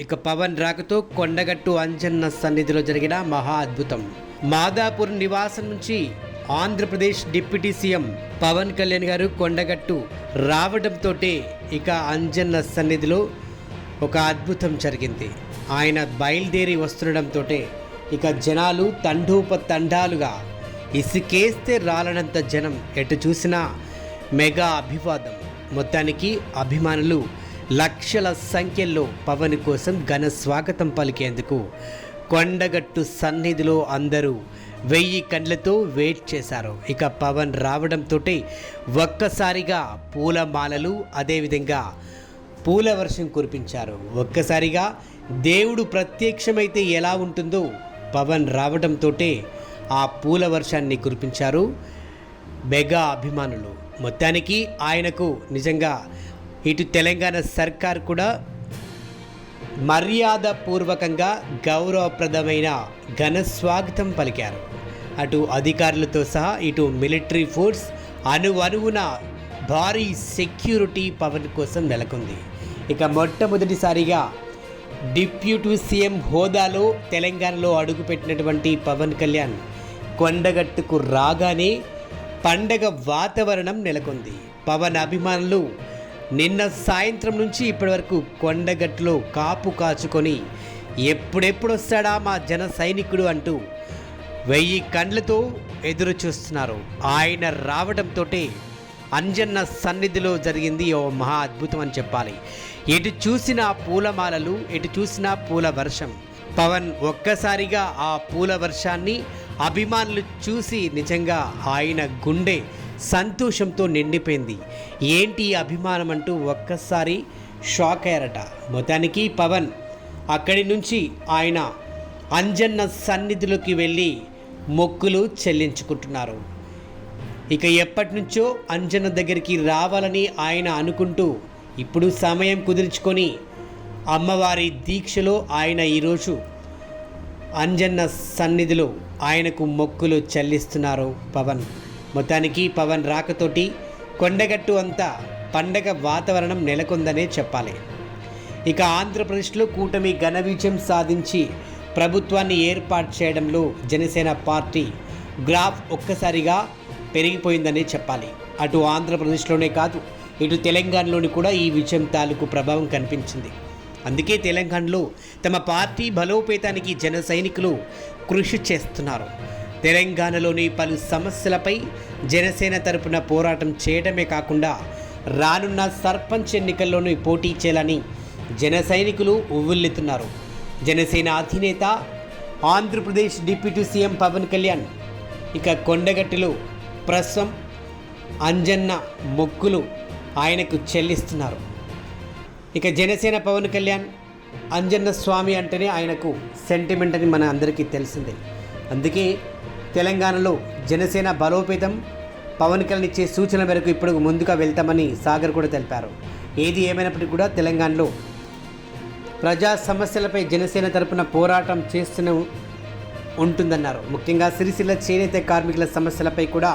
ఇక పవన్ రాకతో కొండగట్టు అంజన్న సన్నిధిలో జరిగిన మహా అద్భుతం. మాదాపూర్ నివాసం నుంచి ఆంధ్రప్రదేశ్ డిప్యూటీ సీఎం పవన్ కళ్యాణ్ గారు కొండగట్టు రావడంతో ఇక అంజన్న సన్నిధిలో ఒక అద్భుతం జరిగింది. ఆయన బయలుదేరి వస్తుండడంతో ఇక జనాలు తండూప తండాలుగా ఇసుకేస్తే రాలనంత జనం ఎటు చూసినా మెగా అభివాదం. మొత్తానికి అభిమానులు లక్షల సంఖ్యలో పవన్ కోసం ఘన స్వాగతం పలికేందుకు కొండగట్టు సన్నిధిలో అందరూ వెయ్యి కండ్లతో వెయిట్ చేశారు. ఇక పవన్ రావడంతో ఒక్కసారిగా పూలమాలలు అదేవిధంగా పూల వర్షం కురిపించారు. ఒక్కసారిగా దేవుడు ప్రత్యక్షమైతే ఎలా ఉంటుందో పవన్ రావడంతో ఆ పూల వర్షాన్ని కురిపించారు మెగా అభిమానులు. మొత్తానికి ఆయనకు నిజంగా ఇటు తెలంగాణ సర్కార్ కూడా మర్యాదపూర్వకంగా గౌరవప్రదమైన ఘన స్వాగతం పలికారు. అటు అధికారులతో సహా ఇటు మిలిటరీ ఫోర్స్ అనువనువున అణువున భారీ సెక్యూరిటీ పవన్ కోసం నెలకొంది. ఇక మొట్టమొదటిసారిగా డిప్యూటీ సీఎం హోదాలో తెలంగాణలో అడుగుపెట్టినటువంటి పవన్ కళ్యాణ్ కొండగట్టుకు రాగానే పండగ వాతావరణం నెలకొంది. పవన్ అభిమానులు నిన్న సాయంత్రం నుంచి ఇప్పటివరకు కొండగట్టులో కాపు కాచుకొని ఎప్పుడెప్పుడు వస్తాడా మా జన సైనికుడు అంటూ వెయ్యి కండ్లతో ఎదురు చూస్తున్నారు ఆయన రావడంతో అంజన్న సన్నిధిలో జరిగింది ఓ మహా అద్భుతం అని చెప్పాలి. ఎటు చూసిన పూలమాలలు ఎటు చూసిన పూల వర్షం. పవన్ ఒక్కసారిగా ఆ పూల వర్షాన్ని అభిమానులు చూసి నిజంగా ఆయన గుండె సంతోషంతో నిండిపోయింది. ఏంటి అభిమానం అంటూ ఒక్కసారి షాక్ అయ్యారట. మొత్తానికి పవన్ అక్కడి నుంచి ఆయన అంజన్న సన్నిధిలోకి వెళ్ళి మొక్కులు చెల్లించుకుంటున్నారు. ఇక ఎప్పటి నుంచో అంజన్న దగ్గరికి రావాలని ఆయన అనుకుంటూ ఇప్పుడు సమయం కుదుర్చుకొని అమ్మవారి దీక్షలో ఆయన ఈరోజు అంజన్న సన్నిధిలో ఆయనకు మొక్కులు చెల్లిస్తున్నారు పవన్. మొత్తానికి పవన్ రాకతోటి కొండగట్టు అంతా పండగ వాతావరణం నెలకొందనే చెప్పాలి. ఇక ఆంధ్రప్రదేశ్లో కూటమి ఘన విజయం సాధించి ప్రభుత్వాన్ని ఏర్పాటు చేయడంలో జనసేన పార్టీ గ్రాఫ్ ఒక్కసారిగా పెరిగిపోయిందనే చెప్పాలి. అటు ఆంధ్రప్రదేశ్లోనే కాదు ఇటు తెలంగాణలోని కూడా ఈ విజయం తాలూకు ప్రభావం కనిపించింది. అందుకే తెలంగాణలో తమ పార్టీ బలోపేతానికి జన సైనికులు కృషి చేస్తున్నారు. తెలంగాణలోని పలు సమస్యలపై జనసేన తరపున పోరాటం చేయడమే కాకుండా రానున్న సర్పంచ్ ఎన్నికల్లోనూ పోటీ చేయాలని జన సైనికులు ఉవ్విల్లుతున్నారు జనసేన అధినేత ఆంధ్రప్రదేశ్ డిప్యూటీ సీఎం పవన్ కళ్యాణ్ ఇక కొండగట్టెలు ప్రస్తుతం అంజన్న మొక్కులు ఆయనకు చెల్లిస్తున్నారు. ఇక జనసేన పవన్ కళ్యాణ్ అంజన్న స్వామి అంటేనే ఆయనకు సెంటిమెంట్ అని మన అందరికీ తెలిసిందే. అందుకే తెలంగాణలో జనసేన బలోపేతం. పవన్ కళ్యాణ్ ఇచ్చే సూచన మేరకు ఇప్పుడు ముందుగా వెళ్తామని సాగర్ కూడా తెలిపారు. ఏది ఏమైనప్పటికీ కూడా తెలంగాణలో ప్రజా సమస్యలపై జనసేన తరపున పోరాటం చేస్తూనే ఉంటుందన్నారు. ముఖ్యంగా సిరిసిల్ల చేనేత కార్మికుల సమస్యలపై కూడా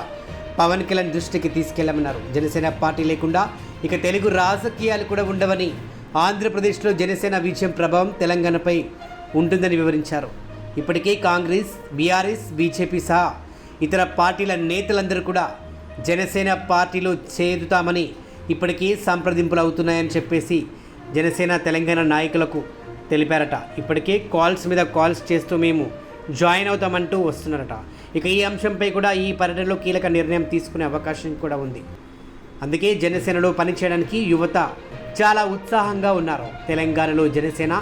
పవన్ కళ్యాణ్ దృష్టికి తీసుకెళ్ళమన్నారు. జనసేన పార్టీ లేకుండా ఇక తెలుగు రాజకీయాలు కూడా ఉండవని ఆంధ్రప్రదేశ్లో జనసేన విజయం ప్రభావం తెలంగాణపై ఉంటుందని వివరించారు. ఇప్పటికే కాంగ్రెస్ బీఆర్ఎస్ బీజేపీ సహా ఇతర పార్టీల నేతలందరూ కూడా జనసేన పార్టీలో చేరుతామని ఇప్పటికీ సంప్రదింపులు అవుతున్నాయని చెప్పేసి జనసేన తెలంగాణ నాయకులకు తెలిపారట. ఇప్పటికే కాల్స్ మీద కాల్స్ చేస్తూ మేము జాయిన్ అవుతామంటూ వస్తున్నారట. ఇక ఈ అంశంపై కూడా ఈ పర్యటనలో కీలక నిర్ణయం తీసుకునే అవకాశం కూడా ఉంది. అందుకే జనసేనలో పనిచేయడానికి యువత చాలా ఉత్సాహంగా ఉన్నారు. తెలంగాణలో జనసేన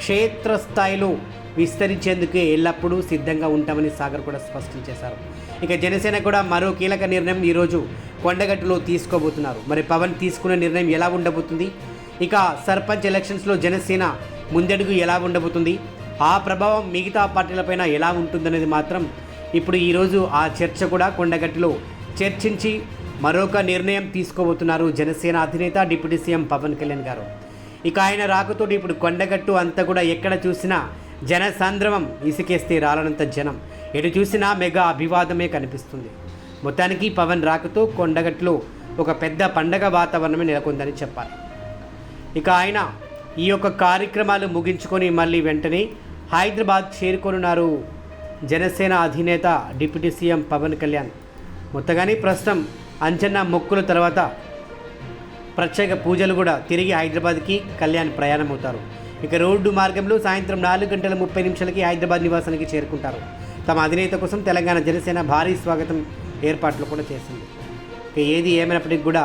క్షేత్రస్థాయిలో విస్తరించేందుకు ఎల్లప్పుడూ సిద్ధంగా ఉంటామని సాగర్ కూడా స్పష్టం చేశారు. ఇక జనసేన కూడా మరో కీలక నిర్ణయం ఈరోజు కొండగట్టులో తీసుకోబోతున్నారు. మరి పవన్ తీసుకునే నిర్ణయం ఎలా ఉండబోతుంది? ఇక సర్పంచ్ ఎలక్షన్స్లో జనసేన ముందడుగు ఎలా ఉండబోతుంది? ఆ ప్రభావం మిగతా పార్టీలపైన ఎలా ఉంటుందనేది మాత్రం ఇప్పుడు ఈరోజు ఆ చర్చ కూడా కొండగట్టులో చర్చించి మరొక నిర్ణయం తీసుకోబోతున్నారు జనసేన అధినేత డిప్యూటీ సీఎం పవన్ కళ్యాణ్ గారు. ఇక ఆయన రాకతోటి ఇప్పుడు కొండగట్టు అంతా కూడా ఎక్కడ చూసినా జన ఇసుకేస్తే రాలనంత జనం. ఎటు చూసినా మెగా అభివాదమే కనిపిస్తుంది. మొత్తానికి పవన్ రాకతో కొండగట్లో ఒక పెద్ద పండగ వాతావరణమే నెలకొందని చెప్పాలి. ఇక ఆయన ఈ యొక్క కార్యక్రమాలు ముగించుకొని మళ్ళీ వెంటనే హైదరాబాద్ చేరుకొనున్నారు జనసేన అధినేత డిప్యూటీ సీఎం పవన్ కళ్యాణ్. మొత్తగానే ప్రస్తుతం అంచనా మొక్కుల తర్వాత ప్రత్యేక పూజలు కూడా తిరిగి హైదరాబాద్కి కళ్యాణ్ ప్రయాణం అవుతారు ఇక రోడ్డు మార్గంలో సాయంత్రం నాలుగు గంటల ముప్పై నిమిషాలకి హైదరాబాద్ నివాసానికి చేరుకుంటారు. తమ అధినేత కోసం తెలంగాణ జనసేన భారీ స్వాగతం ఏర్పాట్లు కూడా చేసింది. ఇక ఏది ఏమైనప్పటికీ కూడా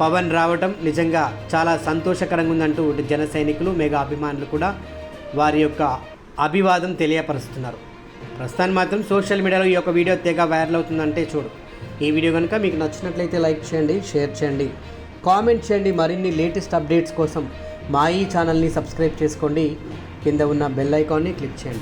పవన్ రావటం నిజంగా చాలా సంతోషకరంగా ఉందంటూ జన సైనికులు మెగా అభిమానులు కూడా వారి యొక్క అభివాదం తెలియపరుస్తున్నారు. ప్రస్తుతాన్ని మాత్రం సోషల్ మీడియాలో ఈ యొక్క వీడియో తెగ వైరల్ అవుతుందంటే చూడు. ఈ వీడియో కనుక మీకు నచ్చినట్లయితే లైక్ చేయండి షేర్ చేయండి కామెంట్ చేయండి మరిన్ని లేటెస్ట్ అప్డేట్స్ కోసం మా ఈ ఛానల్ని సబ్స్క్రైబ్ చేసుకోండి. కింద ఉన్న బెల్ ఐకాన్ని క్లిక్ చేయండి.